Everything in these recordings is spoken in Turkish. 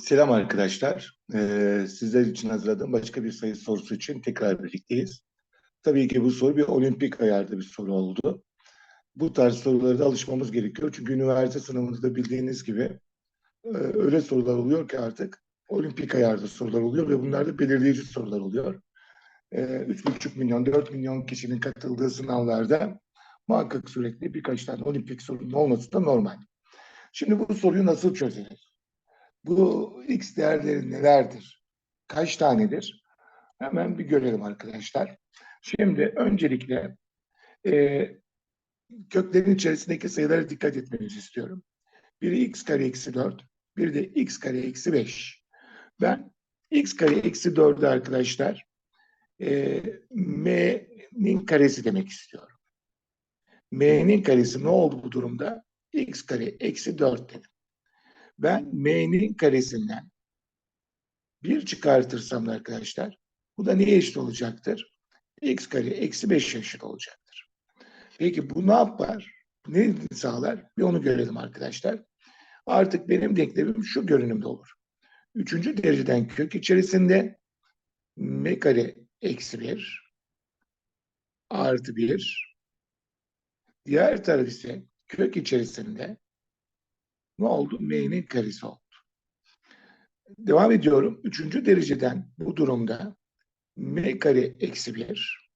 Selam arkadaşlar. Ee, sizler için hazırladığım başka bir sayı sorusu için tekrar birlikteyiz. Tabii ki bu soru bir olimpik ayarda bir soru oldu. Bu tarz sorulara da alışmamız gerekiyor. Çünkü üniversite sınavında bildiğiniz gibi e, öyle sorular oluyor ki artık olimpik ayarda sorular oluyor ve bunlar da belirleyici sorular oluyor. Ee, 3,5 milyon, 4 milyon kişinin katıldığı sınavlarda muhakkak sürekli birkaç tane olimpik sorunun olması da normal. Şimdi bu soruyu nasıl çözeriz? Bu x değerleri nelerdir? Kaç tanedir? Hemen bir görelim arkadaşlar. Şimdi öncelikle e, köklerin içerisindeki sayılara dikkat etmenizi istiyorum. Biri x kare eksi 4, biri de x kare eksi 5. Ben x kare eksi 4'ü arkadaşlar e, m'nin karesi demek istiyorum. m'nin karesi ne oldu bu durumda? x kare eksi 4 dedim ben m'nin karesinden bir çıkartırsam da arkadaşlar bu da neye eşit olacaktır? x kare eksi 5 eşit olacaktır. Peki bu ne yapar? Ne sağlar? Bir onu görelim arkadaşlar. Artık benim denklemim şu görünümde olur. Üçüncü dereceden kök içerisinde m kare eksi 1 artı 1 diğer taraf ise kök içerisinde ne oldu? M'nin karesi oldu. Devam ediyorum. Üçüncü dereceden bu durumda M kare eksi 1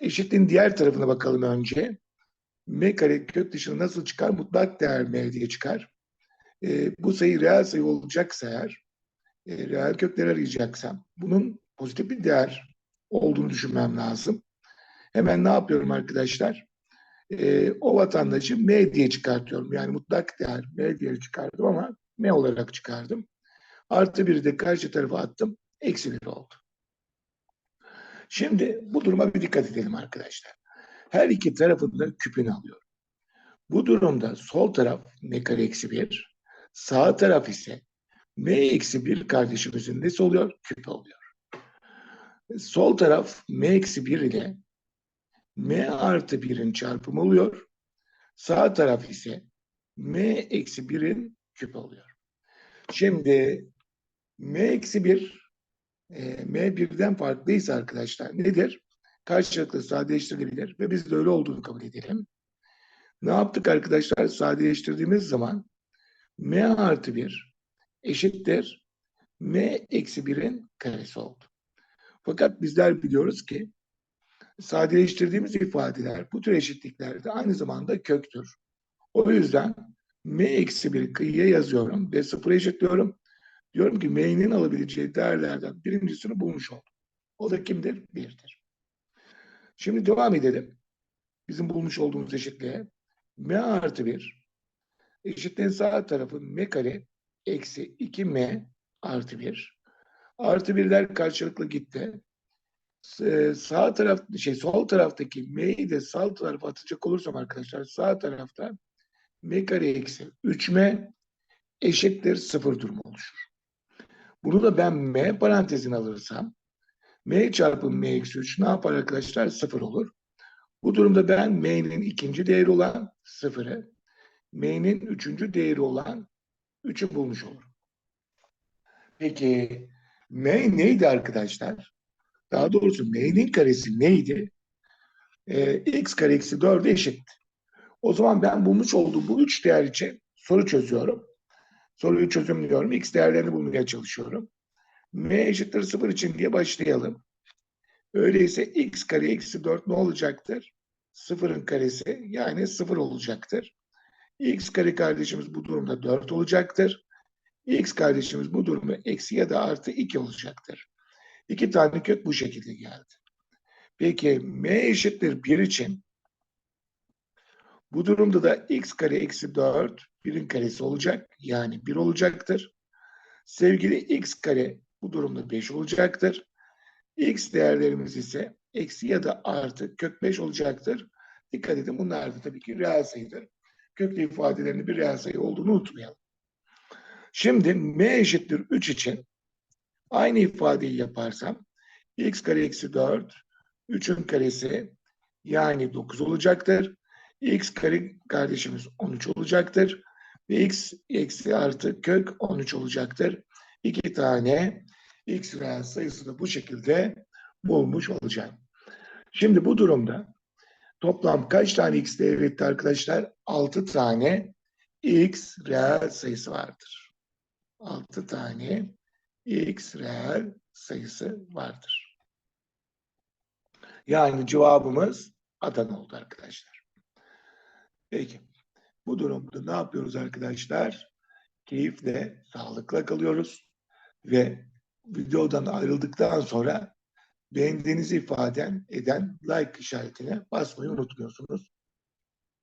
eşitliğin diğer tarafına bakalım önce. M kare kök dışına nasıl çıkar? Mutlak değer M diye çıkar. E, bu sayı reel sayı olacaksa eğer, e, reel kökler arayacaksam bunun pozitif bir değer olduğunu düşünmem lazım. Hemen ne yapıyorum arkadaşlar? E, o vatandaşı M diye çıkartıyorum. Yani mutlak değer M diye çıkardım ama M olarak çıkardım. Artı biri de karşı tarafa attım. Eksi bir oldu. Şimdi bu duruma bir dikkat edelim arkadaşlar. Her iki tarafında küpünü alıyorum. Bu durumda sol taraf M kare eksi bir, sağ taraf ise M eksi bir kardeşimizin nesi oluyor? Küp oluyor. Sol taraf M eksi bir ile m artı 1'in çarpımı oluyor. Sağ taraf ise m eksi 1'in küp oluyor. Şimdi m eksi 1 e, m birden farklıysa arkadaşlar nedir? Karşılıklı sadeleştirilebilir ve biz de öyle olduğunu kabul edelim. Ne yaptık arkadaşlar? Sadeleştirdiğimiz zaman m artı 1 eşittir m eksi 1'in karesi oldu. Fakat bizler biliyoruz ki sadeleştirdiğimiz ifadeler bu tür eşitliklerde aynı zamanda köktür. O yüzden m eksi 1 kıyıya yazıyorum ve sıfıra eşitliyorum. Diyorum ki m'nin alabileceği değerlerden birincisini bulmuş oldum. O da kimdir? 1'dir. Şimdi devam edelim. Bizim bulmuş olduğumuz eşitliğe m artı 1 eşitliğin sağ tarafı m kare eksi 2m artı 1 artı birler karşılıklı gitti. Ee, sağ taraf şey sol taraftaki m'yi de sağ tarafa atacak olursam arkadaşlar sağ tarafta m kare eksi 3m eşittir sıfır durumu oluşur. Bunu da ben m parantezine alırsam m çarpı m eksi 3 ne yapar arkadaşlar? Sıfır olur. Bu durumda ben m'nin ikinci değeri olan sıfırı m'nin üçüncü değeri olan 3'ü bulmuş olurum. Peki m neydi arkadaşlar? Daha doğrusu m'nin karesi neydi? Ee, x kare eksi 4'e eşit. O zaman ben bulmuş olduğum bu üç değer için soru çözüyorum. Soruyu çözümlüyorum. X değerlerini bulmaya çalışıyorum. M eşittir 0 için diye başlayalım. Öyleyse x kare eksi 4 ne olacaktır? Sıfırın karesi yani 0 olacaktır. x kare kardeşimiz bu durumda 4 olacaktır. x kardeşimiz bu durumda eksi ya da artı 2 olacaktır. İki tane kök bu şekilde geldi. Peki m eşittir 1 için bu durumda da x kare eksi 4 1'in karesi olacak. Yani 1 olacaktır. Sevgili x kare bu durumda 5 olacaktır. x değerlerimiz ise eksi ya da artı kök 5 olacaktır. Dikkat edin bunlar da tabii ki reel sayıdır. Köklü ifadelerinin bir reel sayı olduğunu unutmayalım. Şimdi m eşittir 3 için Aynı ifadeyi yaparsam x kare eksi 4 3'ün karesi yani 9 olacaktır. x kare kardeşimiz 13 olacaktır. Ve x eksi artı kök 13 olacaktır. İki tane x reel sayısını bu şekilde bulmuş olacağım. Şimdi bu durumda toplam kaç tane x değeri etti arkadaşlar? 6 tane x reel sayısı vardır. 6 tane x reel sayısı vardır. Yani cevabımız Adana oldu arkadaşlar. Peki. Bu durumda ne yapıyoruz arkadaşlar? Keyifle, sağlıkla kalıyoruz. Ve videodan ayrıldıktan sonra beğendiğinizi ifaden eden like işaretine basmayı unutmuyorsunuz.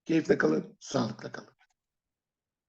Keyifle kalın, sağlıkla kalın.